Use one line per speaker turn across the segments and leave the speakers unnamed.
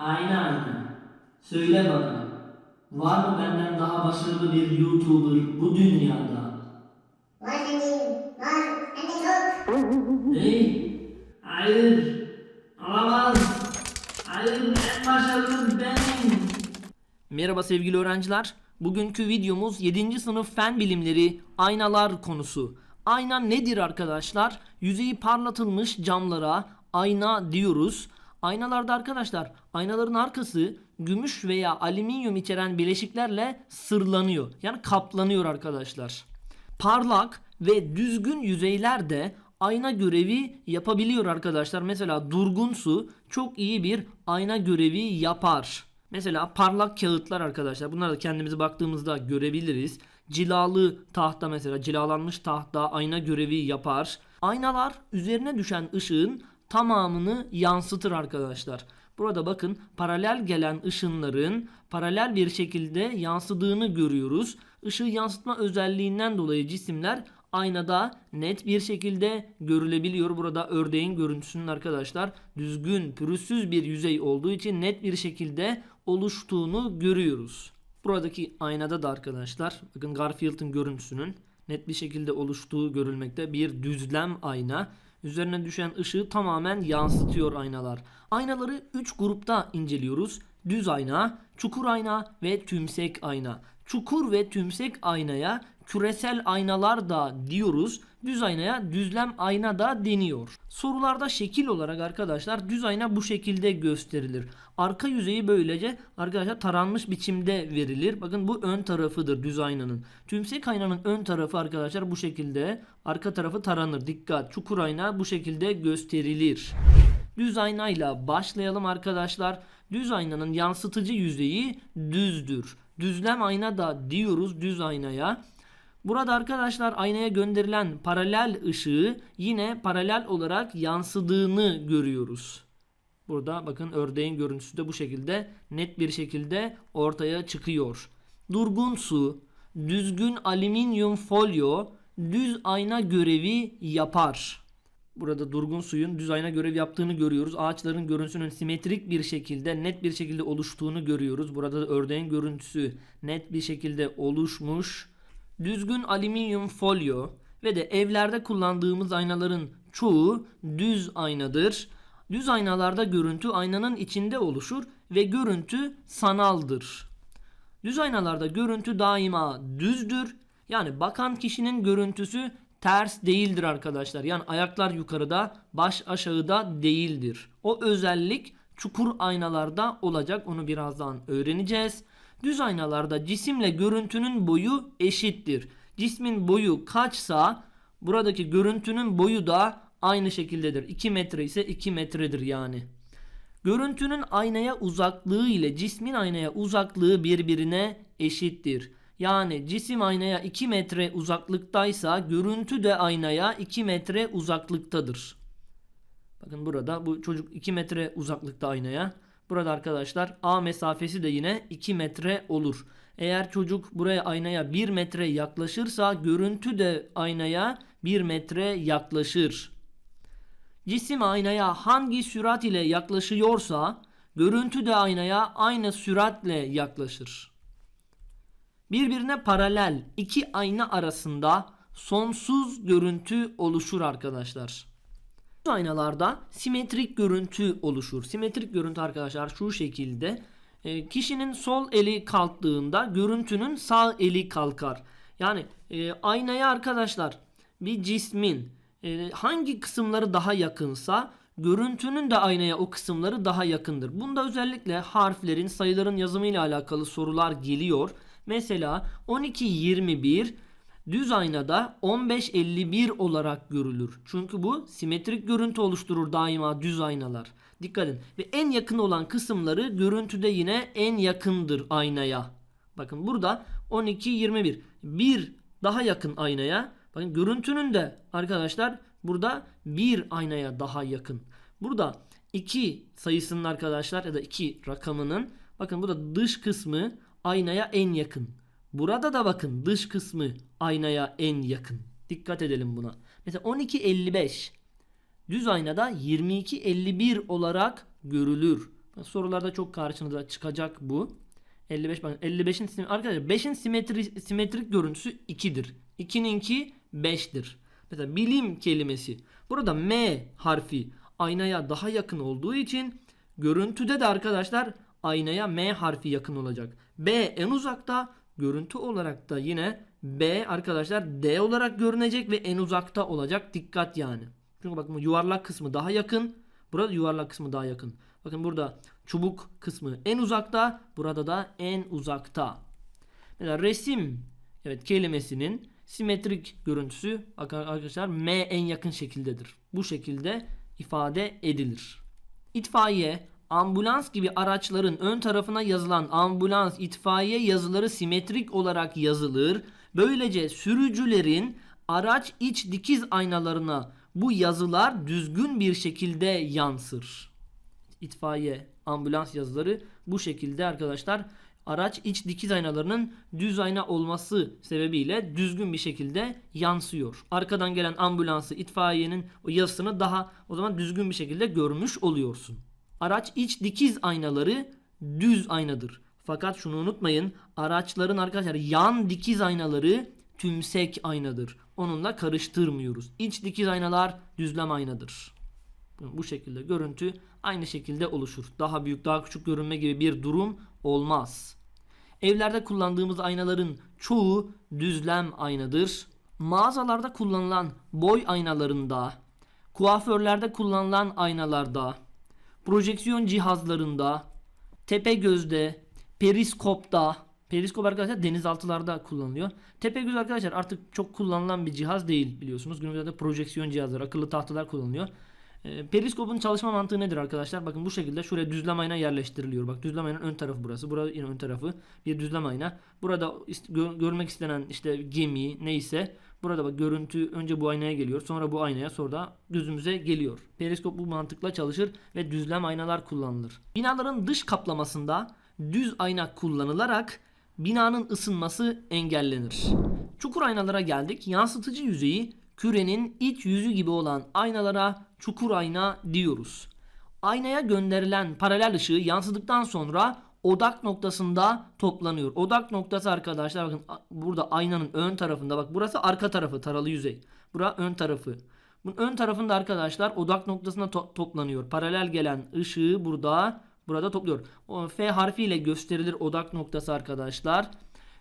Ayna ayna. Söyle bana. Var mı benden daha başarılı bir YouTuber bu dünyada?
Var efendim, var. Hem de çok.
Ne? Hayır. Olamaz. Hayır en başarılı benim. Merhaba sevgili öğrenciler. Bugünkü videomuz 7. sınıf fen bilimleri aynalar konusu. Ayna nedir arkadaşlar? Yüzeyi parlatılmış camlara ayna diyoruz. Aynalarda arkadaşlar aynaların arkası gümüş veya alüminyum içeren bileşiklerle sırlanıyor. Yani kaplanıyor arkadaşlar. Parlak ve düzgün yüzeyler de ayna görevi yapabiliyor arkadaşlar. Mesela durgun su çok iyi bir ayna görevi yapar. Mesela parlak kağıtlar arkadaşlar. Bunları da kendimize baktığımızda görebiliriz. Cilalı tahta mesela cilalanmış tahta ayna görevi yapar. Aynalar üzerine düşen ışığın tamamını yansıtır arkadaşlar. Burada bakın paralel gelen ışınların paralel bir şekilde yansıdığını görüyoruz. Işığı yansıtma özelliğinden dolayı cisimler aynada net bir şekilde görülebiliyor. Burada ördeğin görüntüsünün arkadaşlar düzgün, pürüzsüz bir yüzey olduğu için net bir şekilde oluştuğunu görüyoruz. Buradaki aynada da arkadaşlar bakın Garfield'ın görüntüsünün net bir şekilde oluştuğu görülmekte. Bir düzlem ayna. Üzerine düşen ışığı tamamen yansıtıyor aynalar. Aynaları 3 grupta inceliyoruz. Düz ayna, çukur ayna ve tümsek ayna. Çukur ve tümsek aynaya küresel aynalar da diyoruz. Düz aynaya düzlem ayna da deniyor. Sorularda şekil olarak arkadaşlar düz ayna bu şekilde gösterilir. Arka yüzeyi böylece arkadaşlar taranmış biçimde verilir. Bakın bu ön tarafıdır düz aynanın. Tümsek aynanın ön tarafı arkadaşlar bu şekilde. Arka tarafı taranır. Dikkat. Çukur ayna bu şekilde gösterilir. Düz aynayla başlayalım arkadaşlar. Düz aynanın yansıtıcı yüzeyi düzdür. Düzlem ayna da diyoruz düz aynaya. Burada arkadaşlar aynaya gönderilen paralel ışığı yine paralel olarak yansıdığını görüyoruz. Burada bakın ördeğin görüntüsü de bu şekilde net bir şekilde ortaya çıkıyor. Durgun su, düzgün alüminyum folyo düz ayna görevi yapar. Burada durgun suyun düz ayna görev yaptığını görüyoruz. Ağaçların görüntüsünün simetrik bir şekilde net bir şekilde oluştuğunu görüyoruz. Burada da ördeğin görüntüsü net bir şekilde oluşmuş. Düzgün alüminyum folyo ve de evlerde kullandığımız aynaların çoğu düz aynadır. Düz aynalarda görüntü aynanın içinde oluşur ve görüntü sanaldır. Düz aynalarda görüntü daima düzdür. Yani bakan kişinin görüntüsü ters değildir arkadaşlar. Yani ayaklar yukarıda, baş aşağıda değildir. O özellik çukur aynalarda olacak. Onu birazdan öğreneceğiz. Düz aynalarda cisimle görüntünün boyu eşittir. Cismin boyu kaçsa buradaki görüntünün boyu da aynı şekildedir. 2 metre ise 2 metredir yani. Görüntünün aynaya uzaklığı ile cismin aynaya uzaklığı birbirine eşittir. Yani cisim aynaya 2 metre uzaklıktaysa görüntü de aynaya 2 metre uzaklıktadır. Bakın burada bu çocuk 2 metre uzaklıkta aynaya. Burada arkadaşlar A mesafesi de yine 2 metre olur. Eğer çocuk buraya aynaya 1 metre yaklaşırsa görüntü de aynaya 1 metre yaklaşır. Cisim aynaya hangi sürat ile yaklaşıyorsa görüntü de aynaya aynı süratle yaklaşır. Birbirine paralel iki ayna arasında sonsuz görüntü oluşur arkadaşlar. Aynalarda simetrik görüntü oluşur. Simetrik görüntü arkadaşlar şu şekilde. E, kişinin sol eli kalktığında görüntünün sağ eli kalkar. Yani e, aynaya arkadaşlar bir cismin e, hangi kısımları daha yakınsa görüntünün de aynaya o kısımları daha yakındır. Bunda özellikle harflerin, sayıların yazımı ile alakalı sorular geliyor. Mesela 12-21 düz aynada 15-51 olarak görülür. Çünkü bu simetrik görüntü oluşturur daima düz aynalar. Dikkat edin. Ve en yakın olan kısımları görüntüde yine en yakındır aynaya. Bakın burada 12-21. Bir daha yakın aynaya. Bakın görüntünün de arkadaşlar burada bir aynaya daha yakın. Burada 2 sayısının arkadaşlar ya da 2 rakamının bakın burada dış kısmı aynaya en yakın. Burada da bakın dış kısmı aynaya en yakın. Dikkat edelim buna. Mesela 12.55 düz aynada 22.51 olarak görülür. Sorularda çok karşınıza çıkacak bu. 55 bakın 55'in sim- arkadaşlar 5'in simetri, simetrik görüntüsü 2'dir. 2'ninki 5'tir. Mesela bilim kelimesi. Burada M harfi aynaya daha yakın olduğu için görüntüde de arkadaşlar aynaya M harfi yakın olacak. B en uzakta görüntü olarak da yine B arkadaşlar D olarak görünecek ve en uzakta olacak. Dikkat yani. Çünkü bakın yuvarlak kısmı daha yakın. Burada yuvarlak kısmı daha yakın. Bakın burada çubuk kısmı en uzakta. Burada da en uzakta. Mesela resim evet kelimesinin simetrik görüntüsü arkadaşlar M en yakın şekildedir. Bu şekilde ifade edilir. İtfaiye, ambulans gibi araçların ön tarafına yazılan ambulans, itfaiye yazıları simetrik olarak yazılır. Böylece sürücülerin araç iç dikiz aynalarına bu yazılar düzgün bir şekilde yansır. İtfaiye, ambulans yazıları bu şekilde arkadaşlar araç iç dikiz aynalarının düz ayna olması sebebiyle düzgün bir şekilde yansıyor. Arkadan gelen ambulansı, itfaiyenin o yazısını daha o zaman düzgün bir şekilde görmüş oluyorsun. Araç iç dikiz aynaları düz aynadır. Fakat şunu unutmayın. Araçların arkadaşlar yan dikiz aynaları tümsek aynadır. Onunla karıştırmıyoruz. İç dikiz aynalar düzlem aynadır. Bu şekilde görüntü aynı şekilde oluşur. Daha büyük, daha küçük görünme gibi bir durum olmaz. Evlerde kullandığımız aynaların çoğu düzlem aynadır. Mağazalarda kullanılan boy aynalarında, kuaförlerde kullanılan aynalarda, projeksiyon cihazlarında, tepe gözde, periskopta, periskop arkadaşlar denizaltılarda kullanılıyor. Tepe göz arkadaşlar artık çok kullanılan bir cihaz değil biliyorsunuz. Günümüzde projeksiyon cihazları, akıllı tahtalar kullanılıyor. E, periskopun çalışma mantığı nedir arkadaşlar? Bakın bu şekilde şuraya düzlem ayna yerleştiriliyor. Bak düzlem aynanın ön tarafı burası. Burada yine ön tarafı bir düzlem ayna. Burada ist- gö- görmek istenen işte gemi neyse burada bak görüntü önce bu aynaya geliyor. Sonra bu aynaya sonra da gözümüze geliyor. Periskop bu mantıkla çalışır ve düzlem aynalar kullanılır. Binaların dış kaplamasında düz ayna kullanılarak binanın ısınması engellenir. Çukur aynalara geldik. Yansıtıcı yüzeyi kürenin iç yüzü gibi olan aynalara çukur ayna diyoruz. Aynaya gönderilen paralel ışığı yansıdıktan sonra odak noktasında toplanıyor. Odak noktası arkadaşlar bakın burada aynanın ön tarafında bak burası arka tarafı taralı yüzey. Bura ön tarafı. Bunun ön tarafında arkadaşlar odak noktasına to- toplanıyor. Paralel gelen ışığı burada burada topluyor. O F harfiyle gösterilir odak noktası arkadaşlar.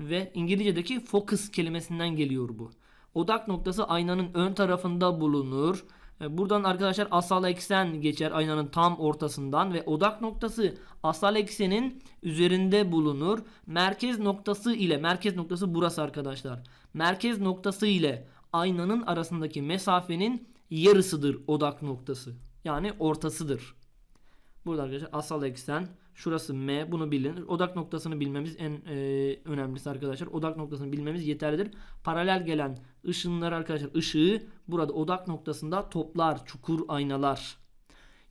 Ve İngilizce'deki focus kelimesinden geliyor bu. Odak noktası aynanın ön tarafında bulunur. E, Buradan arkadaşlar asal eksen geçer aynanın tam ortasından ve odak noktası asal eksenin üzerinde bulunur. Merkez noktası ile merkez noktası burası arkadaşlar. Merkez noktası ile aynanın arasındaki mesafenin yarısıdır odak noktası. Yani ortasıdır. Burada arkadaşlar asal eksen şurası M bunu bilin. Odak noktasını bilmemiz en e, önemlisi arkadaşlar. Odak noktasını bilmemiz yeterlidir. Paralel gelen ışınlar arkadaşlar ışığı burada odak noktasında toplar çukur aynalar.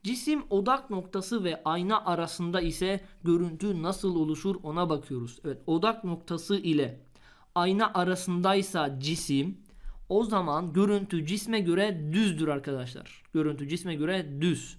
Cisim odak noktası ve ayna arasında ise görüntü nasıl oluşur ona bakıyoruz. Evet odak noktası ile ayna arasındaysa cisim o zaman görüntü cisme göre düzdür arkadaşlar. Görüntü cisme göre düz.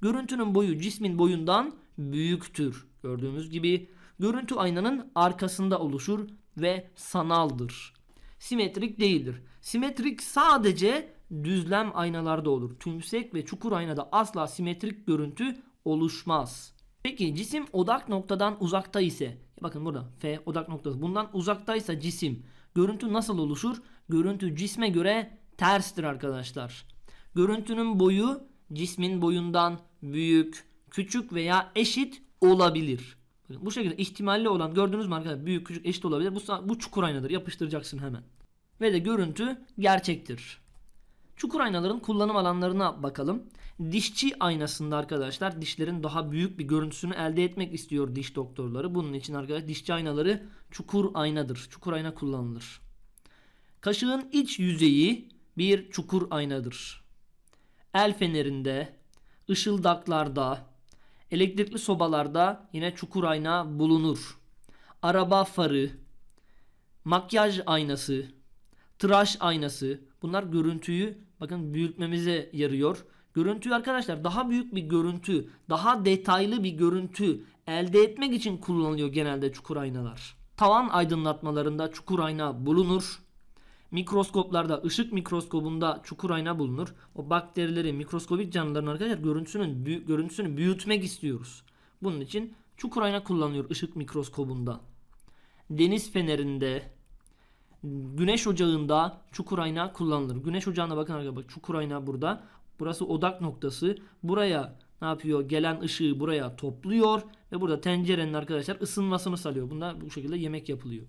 Görüntünün boyu cismin boyundan büyüktür. Gördüğümüz gibi görüntü aynanın arkasında oluşur ve sanaldır. Simetrik değildir. Simetrik sadece düzlem aynalarda olur. Tümsek ve çukur aynada asla simetrik görüntü oluşmaz. Peki cisim odak noktadan uzakta ise bakın burada F odak noktası bundan uzaktaysa cisim görüntü nasıl oluşur? Görüntü cisme göre terstir arkadaşlar. Görüntünün boyu cismin boyundan büyük, küçük veya eşit olabilir. Bu şekilde ihtimalli olan gördünüz mü arkadaşlar büyük küçük eşit olabilir. Bu, bu çukur aynadır yapıştıracaksın hemen. Ve de görüntü gerçektir. Çukur aynaların kullanım alanlarına bakalım. Dişçi aynasında arkadaşlar dişlerin daha büyük bir görüntüsünü elde etmek istiyor diş doktorları. Bunun için arkadaşlar dişçi aynaları çukur aynadır. Çukur ayna kullanılır. Kaşığın iç yüzeyi bir çukur aynadır. El fenerinde, ışıldaklarda, elektrikli sobalarda yine çukur ayna bulunur. Araba farı, makyaj aynası, tıraş aynası bunlar görüntüyü bakın büyütmemize yarıyor. Görüntüyü arkadaşlar daha büyük bir görüntü, daha detaylı bir görüntü elde etmek için kullanılıyor genelde çukur aynalar. Tavan aydınlatmalarında çukur ayna bulunur. Mikroskoplarda ışık mikroskobunda çukur ayna bulunur. O bakterileri, mikroskobik canlıların arkadaşlar görüntüsünün görüntüsünü büyütmek istiyoruz. Bunun için çukur ayna kullanılıyor ışık mikroskobunda. Deniz fenerinde, güneş ocağında çukur ayna kullanılır. Güneş ocağına bakın arkadaşlar bak çukur ayna burada. Burası odak noktası. Buraya ne yapıyor? Gelen ışığı buraya topluyor ve burada tencerenin arkadaşlar ısınmasını sağlıyor. Bunda bu şekilde yemek yapılıyor.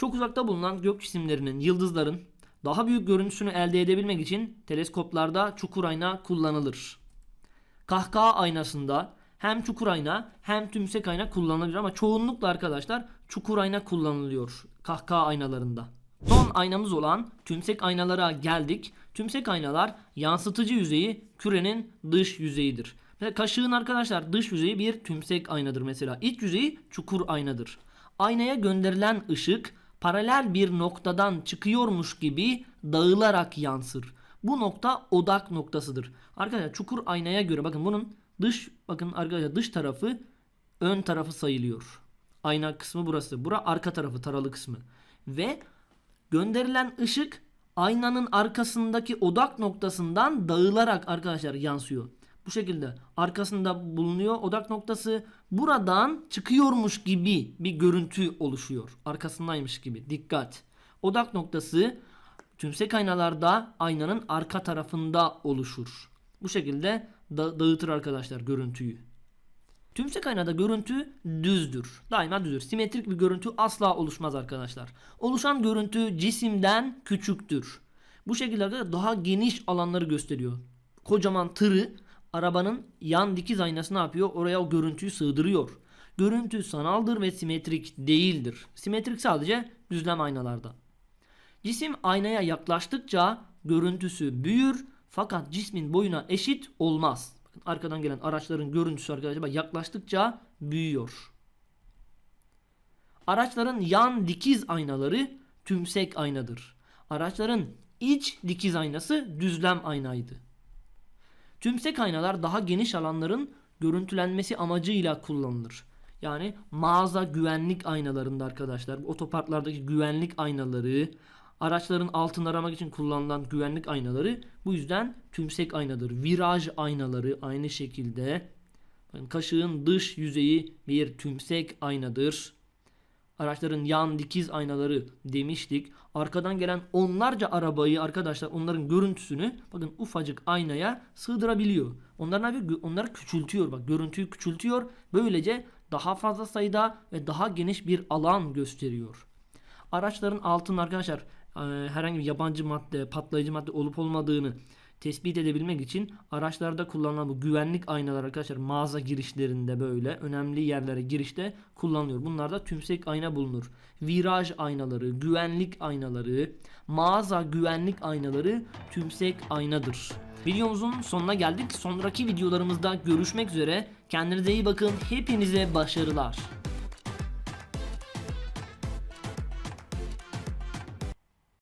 Çok uzakta bulunan gök cisimlerinin, yıldızların daha büyük görüntüsünü elde edebilmek için teleskoplarda çukur ayna kullanılır. Kahkaha aynasında hem çukur ayna hem tümsek ayna kullanılır ama çoğunlukla arkadaşlar çukur ayna kullanılıyor kahkaha aynalarında. Son aynamız olan tümsek aynalara geldik. Tümsek aynalar yansıtıcı yüzeyi kürenin dış yüzeyidir. Mesela kaşığın arkadaşlar dış yüzeyi bir tümsek aynadır mesela. İç yüzeyi çukur aynadır. Aynaya gönderilen ışık paralel bir noktadan çıkıyormuş gibi dağılarak yansır. Bu nokta odak noktasıdır. Arkadaşlar çukur aynaya göre bakın bunun dış bakın arkadaşlar dış tarafı ön tarafı sayılıyor. Ayna kısmı burası. Bura arka tarafı taralı kısmı. Ve gönderilen ışık aynanın arkasındaki odak noktasından dağılarak arkadaşlar yansıyor. Bu şekilde arkasında bulunuyor odak noktası buradan çıkıyormuş gibi bir görüntü oluşuyor. Arkasındaymış gibi. Dikkat. Odak noktası tümsek aynalarda aynanın arka tarafında oluşur. Bu şekilde da- dağıtır arkadaşlar görüntüyü. Tümsek aynada görüntü düzdür. Daima düzdür. Simetrik bir görüntü asla oluşmaz arkadaşlar. Oluşan görüntü cisimden küçüktür. Bu şekilde daha geniş alanları gösteriyor. Kocaman tırı arabanın yan dikiz aynası ne yapıyor? Oraya o görüntüyü sığdırıyor. Görüntü sanaldır ve simetrik değildir. Simetrik sadece düzlem aynalarda. Cisim aynaya yaklaştıkça görüntüsü büyür fakat cismin boyuna eşit olmaz. Bakın arkadan gelen araçların görüntüsü arkadaşlar yaklaştıkça büyüyor. Araçların yan dikiz aynaları tümsek aynadır. Araçların iç dikiz aynası düzlem aynaydı. Tümsek aynalar daha geniş alanların görüntülenmesi amacıyla kullanılır. Yani mağaza güvenlik aynalarında arkadaşlar otoparklardaki güvenlik aynaları, araçların altını aramak için kullanılan güvenlik aynaları bu yüzden tümsek aynadır. Viraj aynaları aynı şekilde. Kaşığın dış yüzeyi bir tümsek aynadır. Araçların yan dikiz aynaları demiştik. Arkadan gelen onlarca arabayı arkadaşlar onların görüntüsünü bakın ufacık aynaya sığdırabiliyor. Onlar ne yapıyor? Onları küçültüyor. Bak görüntüyü küçültüyor. Böylece daha fazla sayıda ve daha geniş bir alan gösteriyor. Araçların altında arkadaşlar herhangi bir yabancı madde, patlayıcı madde olup olmadığını tespit edebilmek için araçlarda kullanılan bu güvenlik aynalar arkadaşlar mağaza girişlerinde böyle önemli yerlere girişte kullanılıyor. Bunlarda tümsek ayna bulunur. Viraj aynaları, güvenlik aynaları, mağaza güvenlik aynaları tümsek aynadır. Videomuzun sonuna geldik. Sonraki videolarımızda görüşmek üzere. Kendinize iyi bakın. Hepinize başarılar.